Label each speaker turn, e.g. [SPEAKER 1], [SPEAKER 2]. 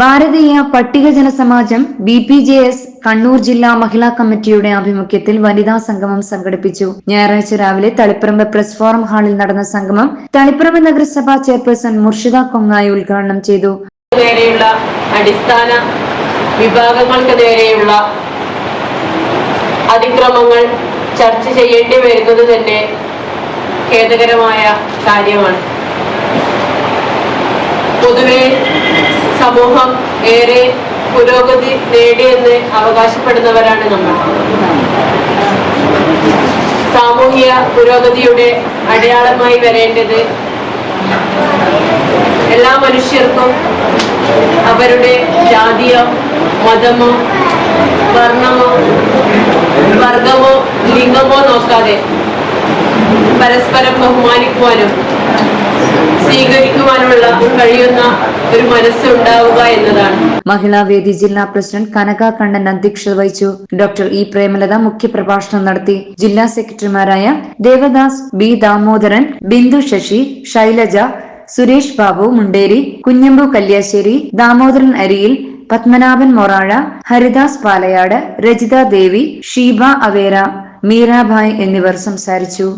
[SPEAKER 1] ഭാരതീയ പട്ടികജന സമാജം B P J S Kannur ജില്ലാ മഹിളാ കമ്മിറ്റിയുടെ ആഭിമുഖ്യത്തിൽ വനിതാ സംഗമം സംഘടിപ്പിച്ചു. ഞായറാഴ്ച രാവിലെ തളിപ്പറമ്പ് പ്രസ് ഫോറം ഹാളിൽ നടന്ന സംഗമം തളിപ്പറമ്പ് നഗരസഭാ ചെയർപേഴ്സൺ മുർഷിദ കൊങ്ങായി ഉദ്ഘാടനം ചെയ്തു.
[SPEAKER 2] നേരെയുള്ള അടിസ്ഥാന വിഭാഗങ്ങൾക്ക് നേരെയുള്ള അതിക്രമങ്ങൾ ചർച്ച ചെയ്യേണ്ടി വരുന്നത് തന്നെ ഖേദകരമായ കാര്യമാണ്. പൊതുവെ സമൂഹം ഏറെ പുരോഗതി നേടിയെന്ന് അവകാശപ്പെടുന്നവരാണ് നമ്മൾ. സാമൂഹിക പുരോഗതിയുടെ അടയാളമായി വരേണ്ടത് എല്ലാ മനുഷ്യർക്കും അവരുടെ ജാതിയോ മതമോ വർണമോ വർഗമോ ലിംഗമോ നോക്കാതെ പരസ്പരം ബഹുമാനിക്കുവാനും സ്വീകരിക്കുവാനുമുള്ള കഴിയുന്ന ഒരു മനസ്സ് ഉണ്ടാവുക എന്നതാണ്.
[SPEAKER 1] മഹിളാ വേദി ജില്ലാ പ്രസിഡന്റ് കനക കണ്ണൻ അധ്യക്ഷത വഹിച്ചു. ഡോക്ടർ ഇ പ്രേമലത മുഖ്യപ്രഭാഷണം നടത്തി. ജില്ലാ സെക്രട്ടറിമാരായ ദേവദാസ് ബി ദാമോദരൻ ബിന്ദു ശശി ശൈലജ സുരേഷ് ബാബു മുണ്ടേരി കുഞ്ഞമ്പു കല്യാശ്ശേരി ദാമോദരൻ അരിയിൽ പത്മനാഭൻ മൊറാഴ ഹരിദാസ് പാലയാട് രജിത ദേവി ഷീബ അവേര മീരാഭായ് എന്നിവർ സംസാരിച്ചു.